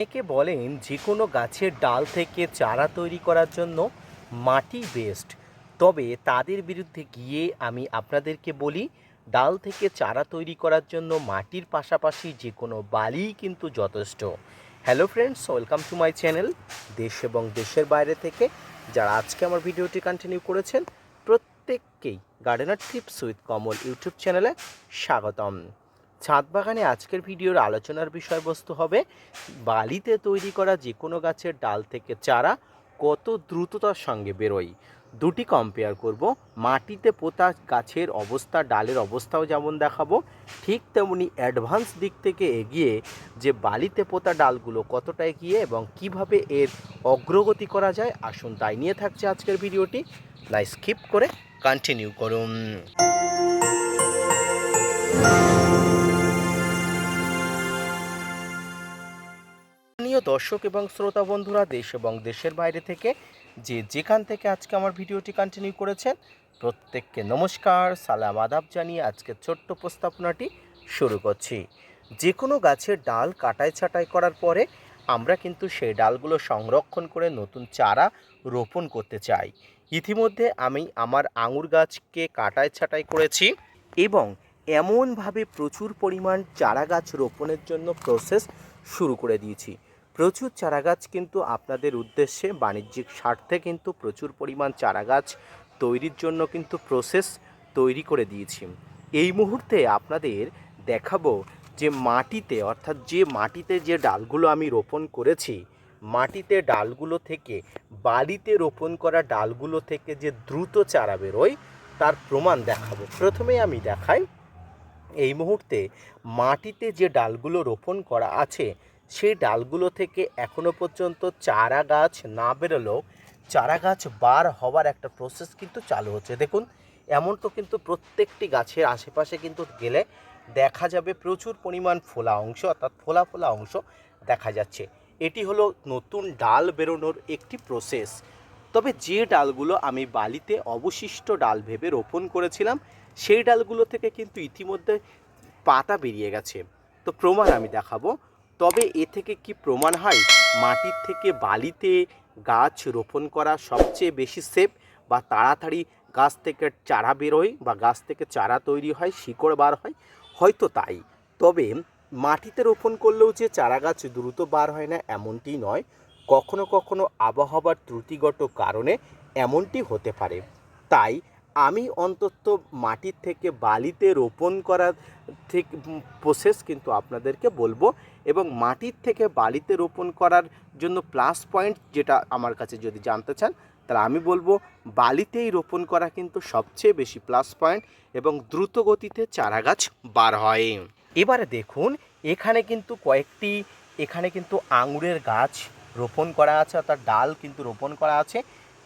অনেকে বলেন যে কোনো গাছের ডাল থেকে চারা তৈরি করার জন্য মাটি বেস্ট তবে তাদের বিরুদ্ধে গিয়ে আমি আপনাদেরকে বলি, ডাল থেকে চারা তৈরি করার জন্য মাটির পাশাপাশি যে কোনো বালিই কিন্তু যথেষ্ট। Hello friends welcome to my channel দেশ এবং দেশের বাইরে থেকে যারা আজকে আমার ভিডিওটি কন্টিনিউ করেছেন, প্রত্যেককেই gardener tips with Kamal YouTube চ্যানেলে স্বাগতম। ছাদ বাগানে আজকের ভিডিওর আলোচনার বিষয়বস্তু হবে বালিতে তৈরি করা যে কোনো গাছের ডাল থেকে চারা কত দ্রুততার সঙ্গে বেরোয়। দুটি কম্পেয়ার করব। মাটিতে পোতা গাছের অবস্থা, ডালের অবস্থাও যেমন দেখাবো, ঠিক তেমনি অ্যাডভান্স দিক থেকে এগিয়ে যে বালিতে পোতা ডালগুলো কতটা এগিয়ে এবং কীভাবে এর অগ্রগতি করা যায়, আসুন তাই নিয়ে থাকছে আজকের ভিডিওটি। না স্কিপ করে কন্টিনিউ করুন। প্রিয় দর্শক এবং শ্রোতা বন্ধুরা, দেশ এবং দেশের বাইরে থেকে যে যেখান থেকে আজকে আমার ভিডিওটি কন্টিনিউ করেছেন, প্রত্যেককে নমস্কার, সালাম, আদাব জানিয়ে আজকের ছোট্ট প্রস্তাবনাটি শুরু করছি। যে কোনো গাছের ডাল কাটাই ছাঁটাই করার পরে আমরা কিন্তু সেই ডালগুলো সংরক্ষণ করে নতুন চারা রোপণ করতে চাই। ইতিমধ্যে আমি আমার আঙুর গাছকে কাটাই ছাঁটাই করেছি এবং এমনভাবে প্রচুর পরিমাণ চারা গাছ রোপণের জন্য প্রসেস শুরু করে দিয়েছি। প্রচুর চারাগাছ কিন্তু আপনাদের উদ্দেশ্যে বাণিজ্যিক স্বার্থে কিন্তু প্রচুর পরিমাণ চারাগাছ তৈরির জন্য কিন্তু প্রসেস তৈরি করে দিয়েছি। এই মুহূর্তে আপনাদের দেখাবো যে মাটিতে, অর্থাৎ যে মাটিতে যে ডালগুলো আমি রোপণ করেছি, মাটিতে ডালগুলো থেকে বালিতে রোপণ করা ডালগুলো থেকে যে দ্রুত চারা বেরোয়, তার প্রমাণ দেখাবো। প্রথমে আমি দেখাই, এই মুহূর্তে মাটিতে যে ডালগুলো রোপণ করা আছে সেই ডালগুলো থেকে এখনও পর্যন্ত চারা গাছ না বেরোলেও চারা গাছ বার হওয়ার একটা প্রসেস কিন্তু চালু হচ্ছে। দেখুন, এমন তো কিন্তু প্রত্যেকটি গাছের আশেপাশে কিন্তু গেলে দেখা যাবে প্রচুর পরিমাণ ফোলা অংশ, অর্থাৎ ফোলা ফোলা অংশ দেখা যাচ্ছে। এটি হলো নতুন ডাল বেরোনোর একটি প্রসেস তবে যে ডালগুলো আমি বালিতে অবশিষ্ট ডাল ভেবে রোপণ করেছিলাম, সেই ডালগুলো থেকে কিন্তু ইতিমধ্যে পাতা বেরিয়ে গেছে। তো প্রমাণ আমি দেখাবো। তবে এ থেকে কি প্রমাণ হয়? মাটির থেকে বালিতে গাছ রোপণ করা সবচেয়ে বেশি সেফ বা তাড়াতাড়ি গাছ থেকে চারা বেরোয় বা গাছ থেকে চারা তৈরি হয়, শিকড় বার হয়? হয়তো তাই। তবে মাটিতে রোপণ করলেও যে চারা গাছ দ্রুত বার হয় না, এমনটি নয়। কখনো কখনো আবহাওয়ার ত্রুটিগত কারণে এমনটি হতে পারে। তাই আমি অন্তত মাটির থেকে বালিতে রোপণ করার ঠিক প্রসেস কিন্তু আপনাদেরকে বলব এবং মাটির থেকে বালিতে রোপণ করার জন্য প্লাস পয়েন্ট যেটা আমার কাছে যদি জানতে চান, তাহলে আমি বলব বালিতেই রোপণ করা কিন্তু সবচেয়ে বেশি প্লাস পয়েন্ট এবং দ্রুত গতিতে চারা গাছ বার হয়। এবারে দেখুন, এখানে কিন্তু কয়েকটি, এখানে কিন্তু আঙুরের গাছ রোপণ করা আছে, অর্থাৎ ডাল কিন্তু রোপণ করা আছে,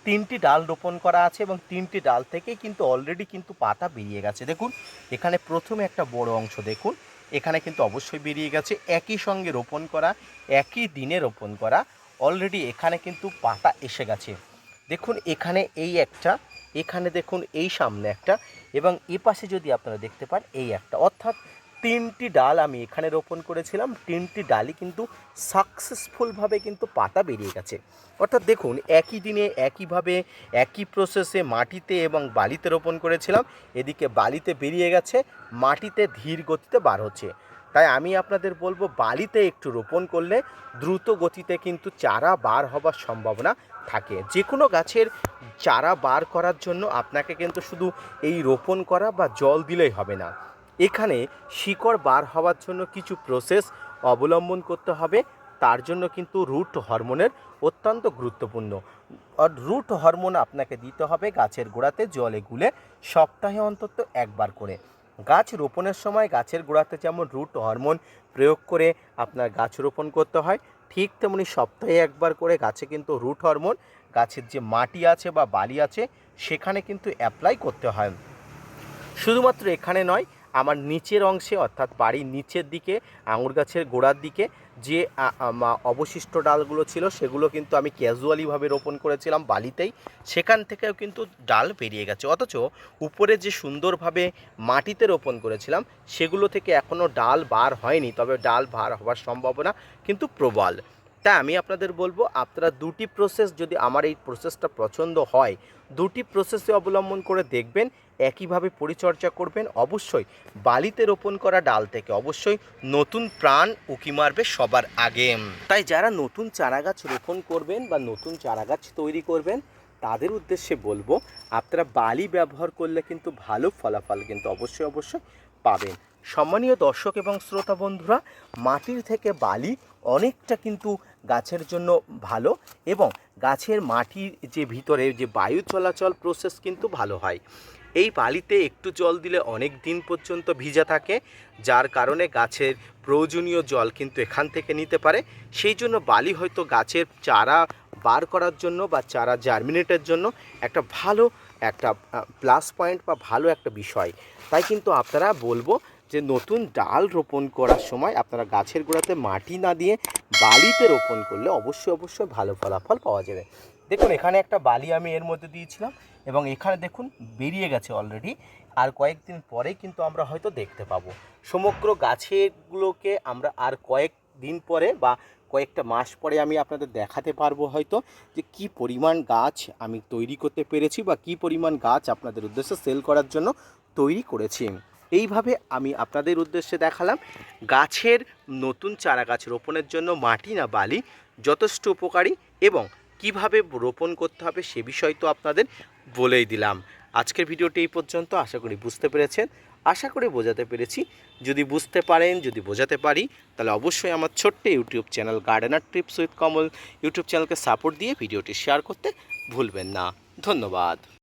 তিনটি ডাল রোপণ করা আছে এবং তিনটি ডাল থেকেই কিন্তু অলরেডি কিন্তু পাতা বেরিয়ে গেছে। দেখুন, এখানে প্রথমে একটা বড় অংশ দেখুন এখানে কিন্তু অবশ্যই বেরিয়ে গেছে। একই সঙ্গে রোপণ করা, একই দিনে রোপণ করা অলরেডি এখানে কিন্তু পাতা এসে গেছে। দেখুন, এখানে এই একটা, এখানে দেখুন এই সামনে একটা, এবং এ পাশে যদি আপনারা দেখতে পান, এই একটা। অর্থাৎ তিনটি ডাল আমি এখানে রোপণ করেছিলাম। তিনটি ডালই কিন্তু সাকসেসফুলভাবে কিন্তু পাতা বেরিয়ে গেছে। অর্থাৎ দেখুন, একই দিনে, একইভাবে, একই প্রসেসে মাটিতে এবং বালিতে রোপণ করেছিলাম। এদিকে বালিতে বেরিয়ে গেছে, মাটিতে ধীর গতিতে বার হচ্ছে। তাই আমি আপনাদের বলব, বালিতে একটু রোপণ করলে দ্রুত গতিতে কিন্তু চারা বার হবার সম্ভাবনা থাকে। যে কোনো গাছের চারা বার করার জন্য আপনাকে কিন্তু শুধু এই রোপণ করা বা জল দিলেই হবে না। এখানে শিকড় বার হওয়ার জন্য কিছু প্রসেস অবলম্বন করতে হবে। তার জন্য কিন্তু রুট হরমোনের অত্যন্ত গুরুত্বপূর্ণ। রুট হরমোন আপনাকে দিতে হবে গাছের গোড়াতে জলে গুলে সপ্তাহে অন্তত একবার করে। গাছ রোপণের সময় গাছের গোড়াতে যেমন রুট হরমোন প্রয়োগ করে আপনার গাছ রোপণ করতে হয়, ঠিক তেমনি সপ্তাহে একবার করে গাছে কিন্তু রুট হরমোন গাছের যে মাটি আছে বা বালি আছে, সেখানে কিন্তু অ্যাপ্লাই করতে হয়। শুধুমাত্র এখানে নয় আমার নিচের অংশে, অর্থাৎ বাড়ির নিচের দিকে, আঙুর গাছের গোড়ার দিকে, যে অবশিষ্ট ডালগুলো ছিল, সেগুলো কিন্তু আমি ক্যাজুয়ালিভাবে রোপণ করেছিলাম বালিতেই। সেখান থেকেও কিন্তু ডাল বেরিয়ে গেছে। অথচ উপরে যে সুন্দরভাবে মাটিতে রোপণ করেছিলাম, সেগুলো থেকে এখনও ডাল বার হয়নি। তবে ডাল বার হওয়ার সম্ভাবনা কিন্তু প্রবল। তাই আমি আপনাদের বলব, আপনারা দুটি প্রসেস যদি আমার এই প্রসেসটা পছন্দ হয়, দুটি প্রসেসে অবলম্বন করে দেখবেন একইভাবে পরিচর্যা করবেন। অবশ্যই বালিতে রোপণ করা ডাল থেকে অবশ্যই নতুন প্রাণ উকি মারবে সবার আগে। তাই যারা নতুন চারাগাছ রোপণ করবেন বা নতুন চারাগাছ তৈরি করবেন, তাদের উদ্দেশ্যে বলব, আপনারা বালি ব্যবহার করলে কিন্তু ভালো ফলাফল কিন্তু অবশ্যই অবশ্যই পাবেন। সম্মানীয় দর্শক এবং শ্রোতা বন্ধুরা, মাটির থেকে বালি অনেকটা কিন্তু গাছের জন্য ভালো এবং গাছের মাটির যে ভিতরে যে বায়ু চলাচল প্রসেস কিন্তু ভালো হয়। এই বালিতে একটু জল দিলে অনেক দিন পর্যন্ত ভিজা থাকে, যার কারণে গাছের প্রয়োজনীয় জল কিন্তু এখান থেকে নিতে পারে। সেই জন্য বালি হয়তো গাছের চারা বার করার জন্য বা চারা জার্মিনেটের জন্য একটা ভালো একটা প্লাস পয়েন্ট বা ভালো একটা বিষয়। তাই কিন্তু আপনারা বলব যে নতুন ডাল রোপণ করার সময় আপনারা গাছের গোড়াতে মাটি না দিয়ে বালিতে রোপণ করলে অবশ্যই অবশ্যই ভালো ফলাফল পাওয়া যাবে। দেখুন, এখানে একটা বালি আমি এর মধ্যে দিয়েছিলাম এবং এখানে দেখুন বেরিয়ে গেছে অলরেডি আর কয়েকদিন পরে কিন্তু আমরা হয়তো দেখতে পাবো। সমগ্র গাছেগুলোকে আমরা আর কয়েক দিন পরে বা কয়েকটা মাস পরে আমি আপনাদের দেখাতে পারব হয়তো যে কি পরিমাণ গাছ আমি তৈরি করতে পেরেছি বা কি পরিমাণ গাছ আপনাদের উদ্দেশ্যে সেল করার জন্য তৈরি করেছি। এইভাবে আমি আপনাদের উদ্দেশ্যে দেখালাম গাছের নতুন চারা গাছ রোপণের জন্য মাটি না বালি যথেষ্ট উপকারী এবং কীভাবে রোপণ করতে হবে সে বিষয় তো আপনাদের বলেই দিলাম। আজকের ভিডিওটি এই পর্যন্ত, আশা করি বুঝতে পেরেছেন। আশা করি বোঝাতে পেরেছি। যদি বুঝতে পারেন, যদি বোঝাতে পারি, তাহলে অবশ্যই আমার ছোট্ট YouTube channel gardener tips with Kamal YouTube চ্যানেলকে সাপোর্ট দিয়ে ভিডিওটি শেয়ার করতে ভুলবেন না। ধন্যবাদ।